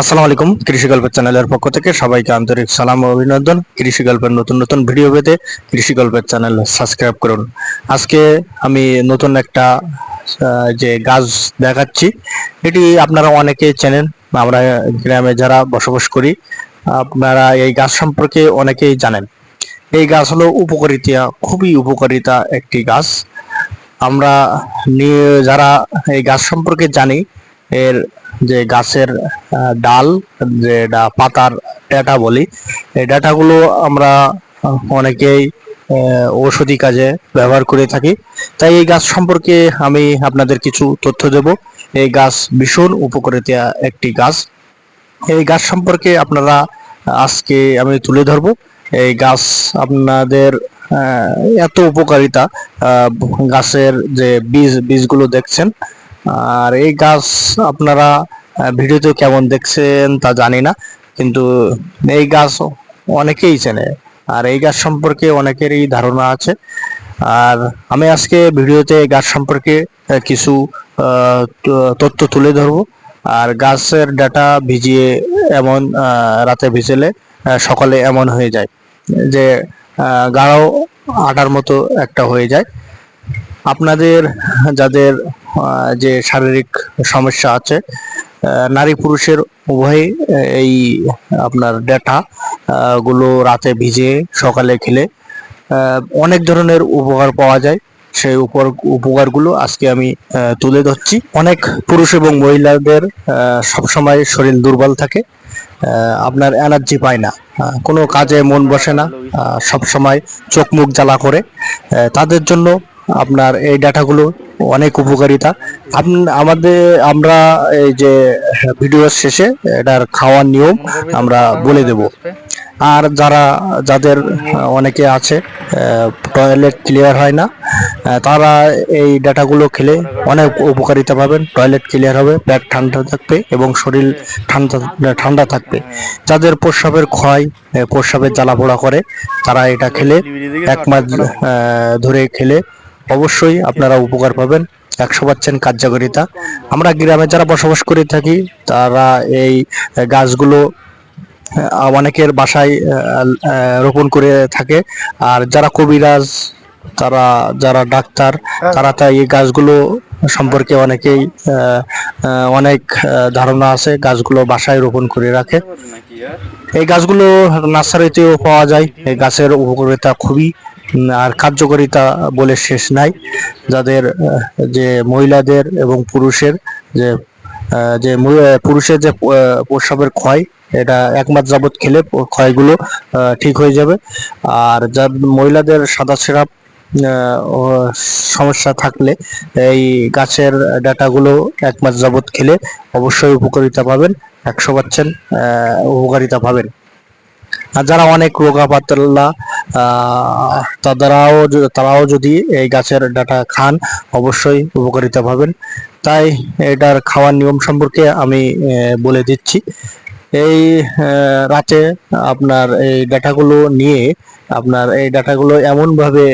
আসসালামু আলাইকুম, কৃষি গল্পের চ্যানেলের পক্ষ থেকে সবাইকে আন্তরিক সালাম ও অভিনন্দন। কৃষি গল্পের নতুন নতুন ভিডিও পেতে কৃষি গল্পের চ্যানেল সাবস্ক্রাইব করুন। আজকে আমি নতুন একটা যে গাছ দেখাচ্ছি, এটি আপনারা অনেকেই চেনেন, আমরা গ্রামে যারা বসবাস করি, আপনারা এই গাছ সম্পর্কে অনেকেই জানেন। এই গাছ হলো উপকারিতা, খুবই উপকারিতা একটি গাছ। আমরা নিয়ে যারা এই গাছ সম্পর্কে জানি, এর যে গাছের ডাল যেটা পাতার ডাটা বলি, এই ডাটাগুলো আমরা অনেকেই ঔষধি কাজে ব্যবহার করে থাকি। তাই এই গাছ সম্পর্কে আমি আপনাদের কিছু তথ্য দেব। এই গাছ ভীষণ উপকারিতা একটি গাছ। এই গাছ সম্পর্কে আপনারা আজকে আমি তুলে ধরবো। এই গাছ আপনাদের এত উপকারিতা গাছের যে বীজ, বীজগুলো দেখছেন আর এই গাছ আপনারা ভিডিওতে কেমন দেখছেন তা জানি না, কিন্তু এই গাছ অনেকেই চেনে। আর এই গাছ সম্পর্কে অনেকেরই ধারণা আছে। আর আমি আজকে ভিডিওতে গাছ সম্পর্কে কিছু তথ্য তুলে ধরবো। আর গাছের ডাটা ভিজিয়ে এমন রাতে ভিজেলে সকালে এমন হয়ে যায় যে গাঢ় আটার মতো একটা হয়ে যায়। আপনাদের, যাদের যে শারীরিক সমস্যা আছে নারী পুরুষের উভয়ই আহ, এই আপনার ডেটা গুলো রাতে ভিজে সকালে খেলে অনেক ধরনের উপকার পাওয়া যায়। সেই উপর উপকারগুলো আজকে আমি তুলে ধরছি। অনেক পুরুষ এবং মহিলাদের সবসময় শরীর দুর্বল থাকে আপনার এনার্জি পায় না। কোনো কাজে মন বসে না সব সময় চোখ মুখ জ্বালা করে তাদের জন্য আপনার এই ডাটাগুলো অনেক উপকারিতা। আমাদের, আমরা এই যে ভিডিওর শেষে এটার খাওয়ার নিয়ম আমরা বলে দেব। আর যারা, যাদের অনেকে আছে টয়লেট ক্লিয়ার হয় না তারা এই ডাটাগুলো খেলে অনেক উপকারিতা পাবেন। টয়লেট ক্লিয়ার হবে, পেট ঠান্ডা থাকবে এবং শরীর ঠান্ডা ঠান্ডা থাকবে। যাদের প্রস্রাবের ক্ষয় প্রস্রাবের জ্বালা পোড়া করে, তারা এটা খেলে। এক মাস ধরে খেলে। অবশ্যই আপনারা উপকার পাবেন। একশো পার্সেন্ট কার্যকারিতা। আমরা গ্রামে যারা বসবাস করে থাকি, তারা এই গাছগুলো অনেকের বাসায় রোপণ করে থাকে। আর যারা কবিরাজ, তারা, যারা ডাক্তার, তারা তাই এই গাছগুলো সম্পর্কে অনেকেই অনেক ধারণা আছে, গাছগুলো বাসায় রোপণ করে রাখে। এই গাছগুলো নার্সারিতেও পাওয়া যায়। এই গাছের উপকারিতা খুবই আর কার্যকারিতা বলে শেষ নাই। যাদের যে মহিলাদের এবং পুরুষের যে যে পুরুষের যে প্রস্রাবের ক্ষয়, এটা এক মাস যাবৎ খেলে ক্ষয়গুলো ঠিক হয়ে যাবে। আর যা, মহিলাদের সাদা সিরাপ সমস্যা থাকলে এই গাছের ডাটাগুলো এক মাস যাবৎ খেলে অবশ্যই উপকারিতা পাবেন, একশো পার্সেন্ট উপকারিতা পাবেন। আর যারা অনেক রোগা পাতলা তারাও তারাও যদি এই গাছের ডাটা খান, অবশ্যই উপকারিতা পাবেন। তাই এটার খাওয়ার নিয়ম সম্পর্কে আমি বলে দিচ্ছি। এই রাতে আপনার এই ডাটাগুলো নিয়ে আপনার এই ডাটাগুলো এমনভাবে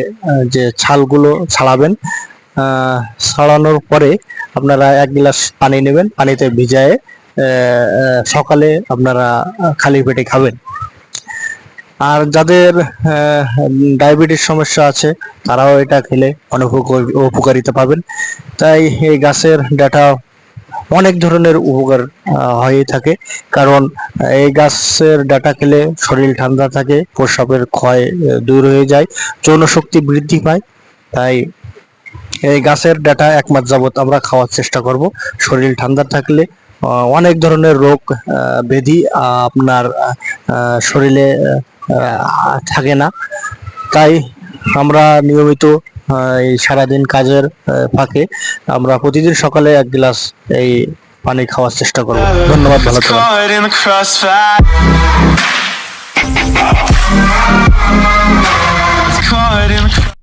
যে ছালগুলো ছাড়াবেন ছাড়ানোর পরে আপনারা এক গ্লাস পানি নেবেন, পানিতে ভিজায়ে সকালে আপনারা, খালি পেটে খাবেন। আর যাদের ডায়াবেটিস সমস্যা আছে, তারাও এটা খেলে অনেক উপকার- উপকারিতা পাবেন। তাই এই গাছের ডাটা অনেক ধরনের উপকার হয়ে থাকে। কারণ এই গাছের ডাটা খেলে শরীর ঠান্ডা থাকে, প্রস্রাবের ক্ষয় দূর হয়ে যায়, যৌন শক্তি বৃদ্ধি পায়। তাই এই গাছের ডাটা এক মাস যাবত আমরা খাওয়ার চেষ্টা করব। শরীর ঠান্ডা থাকলে অনেক ধরনের রোগ ব্যাধি আপনার শরীরে থাকে না। তাই আমরা নিয়মিত এই সারাদিন কাজের ফাঁকে আমরা প্রতিদিন সকালে এক গ্লাস এই পানি খাওয়ার চেষ্টা করব। ধন্যবাদ, ভালো